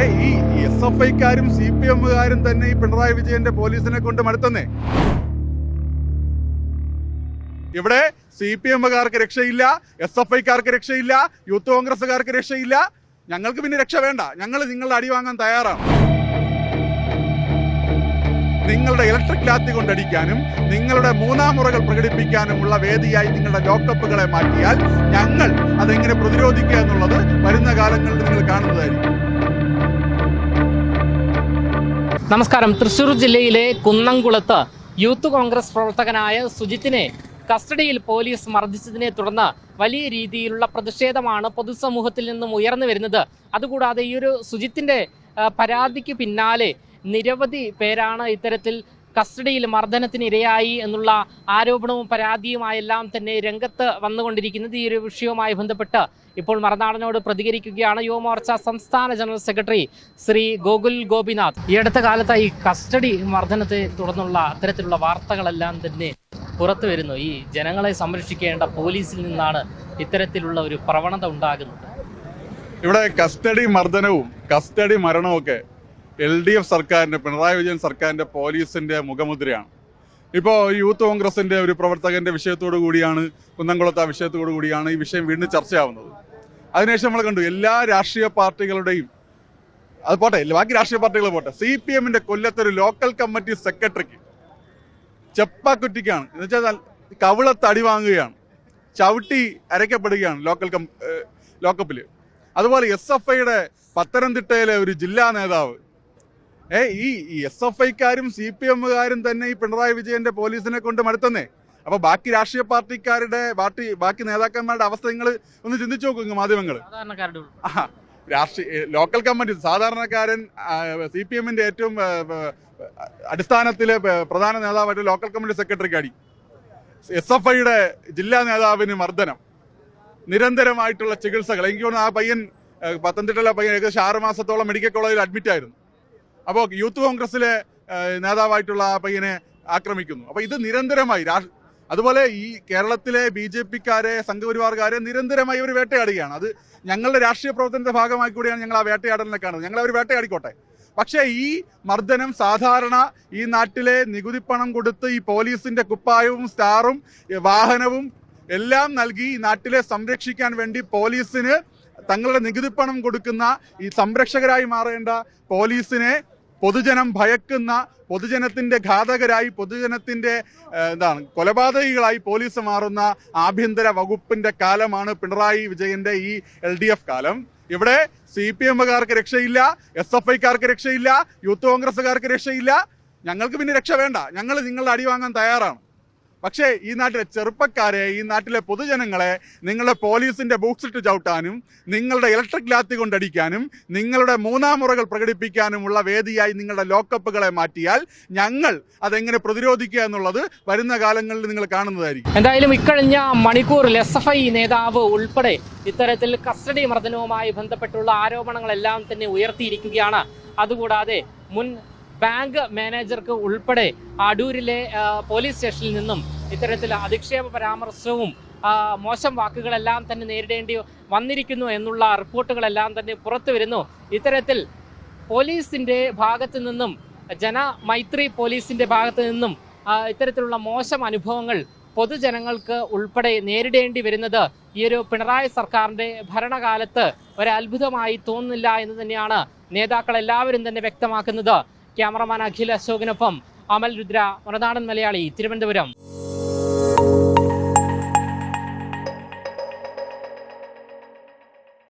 ഏ ഈ S F ഐക്കാരും സി പി എമ്മുകാരും തന്നെ ഈ പിണറായി വിജയന്റെ പോലീസിനെ കൊണ്ട് മടുത്തന്നേ. ഇവിടെ സി പി എമ്മുകാർക്ക് രക്ഷയില്ല എസ് എഫ് ഐക്കാർക്ക് രക്ഷയില്ല യൂത്ത് കോൺഗ്രസ്സുകാർക്ക് രക്ഷയില്ല. ഞങ്ങൾക്ക് പിന്നെ രക്ഷ വേണ്ട. ഞങ്ങൾ നിങ്ങളുടെ അടി വാങ്ങാൻ തയ്യാറാണ്. നിങ്ങളുടെ ഇലക്ട്രിക് ലാത്തി കൊണ്ടടിക്കാനും നിങ്ങളുടെ മൂന്നാം മുറകൾ പ്രകടിപ്പിക്കാനുമുള്ള വേദിയായി നിങ്ങളുടെ ലോക്കപ്പുകളെ മാറ്റിയാൽ ഞങ്ങൾ അതെങ്ങനെ പ്രതിരോധിക്കുക എന്നുള്ളത് വരുന്ന കാലങ്ങളിൽ നിങ്ങൾ കാണുന്നതായിരിക്കും. നമസ്കാരം. തൃശൂർ ജില്ലയിലെ കുന്നംകുളത്ത് യൂത്ത് കോൺഗ്രസ് പ്രവർത്തകനായ സുജിത്തിനെ കസ്റ്റഡിയിൽ പോലീസ് മർദ്ദിച്ചതിനെ തുടർന്ന് വലിയ രീതിയിലുള്ള പ്രതിഷേധമാണ് പൊതുസമൂഹത്തിൽ നിന്നും ഉയർന്നു വരുന്നത്. അതുകൂടാതെ ഈ ഒരു സുജിത്തിന്റെ പരാതിക്ക് പിന്നാലെ നിരവധി പേരാണ് ഇത്തരത്തിൽ കസ്റ്റഡിയിൽ മർദ്ദനത്തിന് ഇരയായി എന്നുള്ള ആരോപണവും പരാതിയുമായെല്ലാം തന്നെ രംഗത്ത് വന്നുകൊണ്ടിരിക്കുന്നത് ഈ ഒരു വിഷയവുമായി ബന്ധപ്പെട്ട് ഇപ്പോൾ മറനാടനോട് പ്രതികരിക്കുകയാണ് യുവമോർച്ച സംസ്ഥാന ജനറൽ സെക്രട്ടറി ശ്രീ ഗോകുൽ ഗോപിനാഥ്. ഈ അടുത്ത കാലത്ത് ഈ കസ്റ്റഡി മർദ്ദനത്തെ തുടർന്നുള്ള അത്തരത്തിലുള്ള വാർത്തകളെല്ലാം തന്നെ പുറത്തു വരുന്നു. ഈ ജനങ്ങളെ സംരക്ഷിക്കേണ്ട പോലീസിൽ നിന്നാണ് ഇത്തരത്തിലുള്ള ഒരു പ്രവണത ഉണ്ടാകുന്നത്. ഇവിടെ കസ്റ്റഡി മർദ്ദനവും കസ്റ്റഡി മരണവും ഒക്കെ എൽ ഡി എഫ് സർക്കാരിന്റെ പിണറായി വിജയൻ സർക്കാരിന്റെ പോലീസിന്റെ മുഖമുദ്രയാണ്. ഇപ്പോൾ യൂത്ത് കോൺഗ്രസിന്റെ ഒരു പ്രവർത്തകന്റെ വിഷയത്തോടു കൂടിയാണ് കുന്നംകുളത്ത് ആ വിഷയത്തോടു കൂടിയാണ് ഈ വിഷയം വീണ്ടും ചർച്ചയാവുന്നത്. അതിനുശേഷം നമ്മൾ കണ്ടു എല്ലാ രാഷ്ട്രീയ പാർട്ടികളുടെയും അത് പോട്ടെ ബാക്കി രാഷ്ട്രീയ പാർട്ടികൾ പോട്ടെ സി പി എമ്മിന്റെ കൊല്ലത്തൊരു ലോക്കൽ കമ്മിറ്റി സെക്രട്ടറിക്ക് ചെപ്പാക്കുറ്റിക്കാണ്. എന്ന് വെച്ചാൽ കവിളത്ത് അടി വാങ്ങുകയാണ് ചവിട്ടി അരയ്ക്കപ്പെടുകയാണ് ലോക്കൽ കം ലോക്കപ്പിൽ അതുപോലെ എസ് എഫ് ഐയുടെ പത്തനംതിട്ടയിലെ ഒരു ജില്ലാ നേതാവ് ഏ ഈ എസ് എഫ് ഐക്കാരും സി പി എമ്മുകാരും തന്നെ ഈ പിണറായി വിജയന്റെ പോലീസിനെ കൊണ്ട് മടുത്തന്നേ. അപ്പൊ ബാക്കി രാഷ്ട്രീയ പാർട്ടിക്കാരുടെ പാർട്ടി ബാക്കി നേതാക്കന്മാരുടെ അവസ്ഥ നിങ്ങൾ ഒന്ന് ചിന്തിച്ചു നോക്കുക മാധ്യമങ്ങൾ. രാഷ്ട്രീയ ലോക്കൽ കമ്മിറ്റി സാധാരണക്കാരൻ സി പി എമ്മിന്റെ ഏറ്റവും അടിസ്ഥാനത്തിലെ പ്രധാന നേതാവായിട്ട് ലോക്കൽ കമ്മിറ്റി സെക്രട്ടറിക്ക് അടി എസ് എഫ് ഐയുടെ ജില്ലാ നേതാവിന് മർദ്ദനം. നിരന്തരമായിട്ടുള്ള ചികിത്സകൾ. എനിക്ക് തോന്നുന്നു ആ പയ്യൻ പത്തനംതിട്ടയിലെ പയ്യൻ ഏകദേശം ആറ് മാസത്തോളം മെഡിക്കൽ കോളേജിൽ അഡ്മിറ്റ് ആയിരുന്നു. അപ്പോൾ യൂത്ത് കോൺഗ്രസിലെ നേതാവായിട്ടുള്ള ആ പയ്യനെ ആക്രമിക്കുന്നു. അപ്പോൾ ഇത് നിരന്തരമായി അതുപോലെ ഈ കേരളത്തിലെ ബി ജെ പിക്കാരെ സംഘപരിവാർക്കാരെ നിരന്തരമായി ഇവർ വേട്ടയാടുകയാണ്. അത് ഞങ്ങളുടെ രാഷ്ട്രീയ പ്രവർത്തനത്തിന്റെ ഭാഗമായി കൂടിയാണ് ഞങ്ങൾ ആ വേട്ടയാടലിനെ കാണുന്നത്. ഞങ്ങൾ അവർ വേട്ടയാടിക്കോട്ടെ. പക്ഷേ ഈ മർദ്ദനം സാധാരണ ഈ നാട്ടിലെ നികുതി പണം കൊടുത്ത് ഈ പോലീസിന്റെ കുപ്പായവും സ്റ്റാറും വാഹനവും എല്ലാം നൽകി ഈ നാട്ടിലെ സംരക്ഷിക്കാൻ വേണ്ടി പോലീസിന് തങ്ങളുടെ നികുതി പണം കൊടുക്കുന്ന ഈ സംരക്ഷകരായി മാറേണ്ട പോലീസിനെ പൊതുജനം ഭയക്കുന്ന പൊതുജനത്തിന്റെ ഘാതകരായി പൊതുജനത്തിന്റെ എന്താണ് കൊലപാതകികളായി പോലീസ് മാറുന്ന ആഭ്യന്തര വകുപ്പിന്റെ കാലമാണ് പിണറായി വിജയന്റെ ഈ എൽ കാലം. ഇവിടെ സി പി എമ്മുകാർക്ക് രക്ഷയില്ല എസ് എഫ് ഐക്കാർക്ക് രക്ഷയില്ല യൂത്ത് കോൺഗ്രസ്സുകാർക്ക് രക്ഷയില്ല. ഞങ്ങൾക്ക് പിന്നെ രക്ഷ വേണ്ട. ഞങ്ങൾ നിങ്ങളുടെ അടി വാങ്ങാൻ തയ്യാറാണ്. പക്ഷേ ഈ നാട്ടിലെ ചെറുപ്പക്കാരെ ഈ നാട്ടിലെ പൊതുജനങ്ങളെ നിങ്ങളുടെ പോലീസിന്റെ ബൂക്സ് ഇട്ട് ചവിട്ടാനും നിങ്ങളുടെ ഇലക്ട്രിക് ലാത്തി കൊണ്ടടിക്കാനും നിങ്ങളുടെ മൂന്നാം മുറകൾ പ്രകടിപ്പിക്കാനുമുള്ള വേദിയായി നിങ്ങളുടെ ലോക്കപ്പുകളെ മാറ്റിയാൽ ഞങ്ങൾ അതെങ്ങനെ പ്രതിരോധിക്കുക എന്നുള്ളത് വരുന്ന കാലങ്ങളിൽ നിങ്ങൾ കാണുന്നതായിരിക്കും. എന്തായാലും ഇക്കഴിഞ്ഞ മണിക്കൂറിൽ എസ് എഫ് ഐ നേതാവ് ഉൾപ്പെടെ ഇത്തരത്തിൽ കസ്റ്റഡി മർദ്ദനവുമായി ബന്ധപ്പെട്ടുള്ള ആരോപണങ്ങളെല്ലാം തന്നെ ഉയർത്തിയിരിക്കുകയാണ്. അതുകൂടാതെ മുൻ ബാങ്ക് മാനേജർക്ക് ഉൾപ്പെടെ അടൂരിലെ പോലീസ് സ്റ്റേഷനിൽ നിന്നും ഇത്തരത്തിൽ അധിക്ഷേപ പരാമർശവും മോശം വാക്കുകളെല്ലാം തന്നെ നേരിടേണ്ടി വന്നിരിക്കുന്നു എന്നുള്ള റിപ്പോർട്ടുകളെല്ലാം തന്നെ പുറത്തു വരുന്നു. ഇത്തരത്തിൽ പോലീസിന്റെ ഭാഗത്തു നിന്നും ജനമൈത്രി പോലീസിന്റെ ഭാഗത്തു നിന്നും ഇത്തരത്തിലുള്ള മോശം അനുഭവങ്ങൾ പൊതുജനങ്ങൾക്ക് ഉൾപ്പെടെ നേരിടേണ്ടി വരുന്നത് ഈ ഒരു പിണറായി സർക്കാരിന്റെ ഭരണകാലത്ത് ഒരത്ഭുതമായി തോന്നുന്നില്ല എന്ന് തന്നെയാണ് നേതാക്കൾ എല്ലാവരും തന്നെ വ്യക്തമാക്കുന്നത്. ക്യാമറമാൻ അഖിൽ അശോകിനൊപ്പം അമൽ രുദ്ര വനനാടൻ മലയാളി തിരുവനന്തപുരം.